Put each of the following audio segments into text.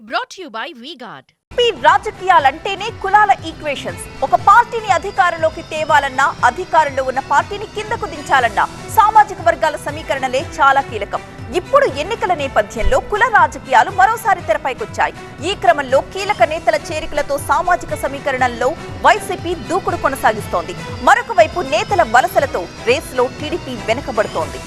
Brought you by V Guard రాజకీయాలంటేనే కులాల equations ఒక పార్టీని అధికారంలోకి తేవాలన్నా అధికారంలో ఉన్న పార్టీని కిందకు దించాలన్నా సామాజిక వర్గాల సమీకరణలే చాలా కీలకం. ఇప్పుడు ఎన్నికల నేపథ్యంలో కుల రాజకీయాలు మరోసారి తెరపైకొచ్చాయి. ఈ క్రమంలో కీలక నేతల చేరికలతో సామాజిక సమీకరణల్లో వైసీపీ దూకుడు కొనసాగిస్తోంది. మరొక వైపు నేతల వలసలతో రేసులో టీడీపీ వెనుకబడుతోంది.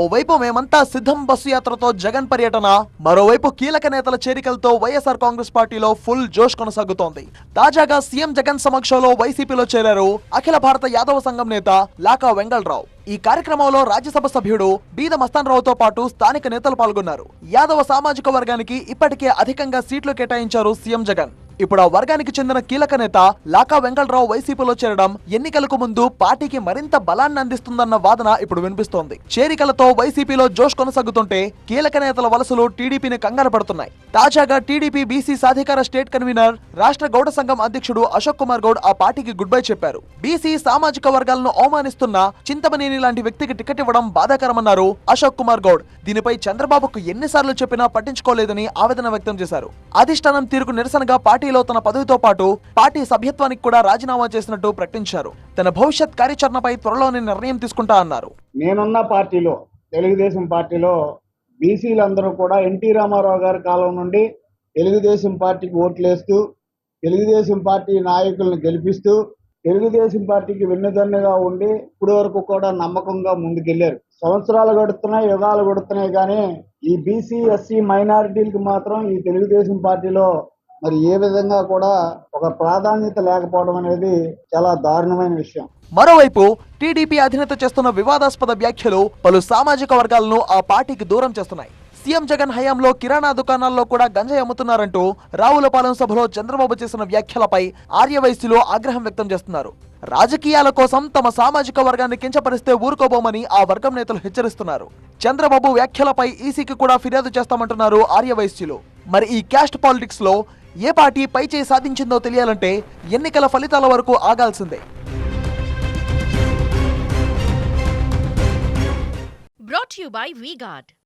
ఓవైపు మేమంతా సిద్ధం బస్సు యాత్రతో జగన్ పర్యటన మరోవైపు కీలక నేతల చేరికలతో వైఎస్ఆర్ కాంగ్రెస్ పార్టీలో ఫుల్ జోష్ కొనసాగుతోంది. తాజాగా సీఎం జగన్ సమక్షంలో వైసీపీలో చేరారు అఖిల భారత యాదవ సంఘం నేత లాకా వెంగళరావు. ఈ కార్యక్రమంలో రాజ్యసభ సభ్యుడు బీద మస్తాన్ రావుతో పాటు స్థానిక నేతలు పాల్గొన్నారు. యాదవ సామాజిక వర్గానికి ఇప్పటికే అధికంగా సీట్లు కేటాయించారు సీఎం జగన్. ఇప్పుడు ఆ వర్గానికి చెందిన కీలక నేత లాకా వెంకట్రావు వైసీపీలో చేరడం ఎన్నికలకు ముందు పార్టీకి మరింత బలాన్ని అందిస్తుందన్న వాదన ఇప్పుడు వినిపిస్తోంది. చేరికలతో వైసీపీలో జోష్ కొనసాగుతుంటే కీలక నేతల వలసలు టీడీపీని కంగారు పడుతున్నాయి. తాజాగా టీడీపీ బీసీ సాధికార స్టేట్ కన్వీనర్ రాష్ట్ర గౌడ సంఘం అధ్యక్షుడు అశోక్ కుమార్ గౌడ్ ఆ పార్టీకి గుడ్ బై చెప్పారు. బీసీ సామాజిక వర్గాలను అవమానిస్తున్న చింతమనేని లాంటి వ్యక్తికి టికెట్ ఇవ్వడం బాధాకరమన్నారు అశోక్ కుమార్ గౌడ్. దీనిపై చంద్రబాబుకు ఎన్నిసార్లు చెప్పినా పట్టించుకోలేదని ఆవేదన వ్యక్తం చేశారు. అధిష్టానం తీరుకు నిరసనగా పార్టీ పార్టీలో తన పదవితో పాటు పార్టీ సభ్యత్వానికి కూడా రాజీనామా చేసినట్టు ప్రకటించారు. తన భవిష్యత్ కార్యాచరణపై త్వరలోనే నిర్ణయం తీసుకుంటా అన్నారు. నేనున్న పార్టీలో తెలుగుదేశం పార్టీలో బీసీలందరూ కూడా ఎన్టీ రామారావు గారి కాలం నుండి తెలుగుదేశం పార్టీకి ఓట్లేస్తూ తెలుగుదేశం పార్టీ నాయకులను గెలిపిస్తూ తెలుగుదేశం పార్టీకి వెన్నుదన్నుగా ఉండి ఇప్పటి వరకు కూడా నమ్మకంగా ముందుకెళ్ళారు. సంవత్సరాలు గడుతున్నాయి యుగాలు గడుతున్నాయి కానీ ఈ బీసీ ఎస్సీ మైనారిటీలకు మాత్రం ఈ తెలుగుదేశం పార్టీలో మరి ఏ విధంగా కూడా ఒక ప్రాధాన్యత లేకపోవడం అనేది చాలా దారుణమైన విషయం. మరోవైపు టీడీపీ అధినేత చేస్తున్న వివాదాస్పద వ్యాఖ్యలు పలు సామాజిక వర్గాలను ఆ పార్టీకి దూరం చేస్తున్నాయి. సీఎం జగన్ హయాంలో కిరాణా దుకాణాల్లో కూడా గంజాయి అమ్ముతున్నారంటూ రావులపాలెం సభలో చంద్రబాబు చేసిన వ్యాఖ్యలపై ఆర్యవైశ్యులు ఆగ్రహం వ్యక్తం చేస్తున్నారు. రాజకీయాల కోసం తమ సామాజిక వర్గాన్ని కించపరిస్తే ఊరుకోబోమని ఆ వర్గం నేతలు హెచ్చరిస్తున్నారు. చంద్రబాబు వ్యాఖ్యలపై ఈసీకి కూడా ఫిర్యాదు చేస్తామంటున్నారు ఆర్యవైశ్యులు. మరి ఈ క్యాస్ట్ పాలిటిక్స్లో ఏ పార్టీ పై చేయి సాధించిందో తెలియాలంటే ఎన్నికల ఫలితాల వరకు ఆగాల్సిందే. Brought you by V-Guard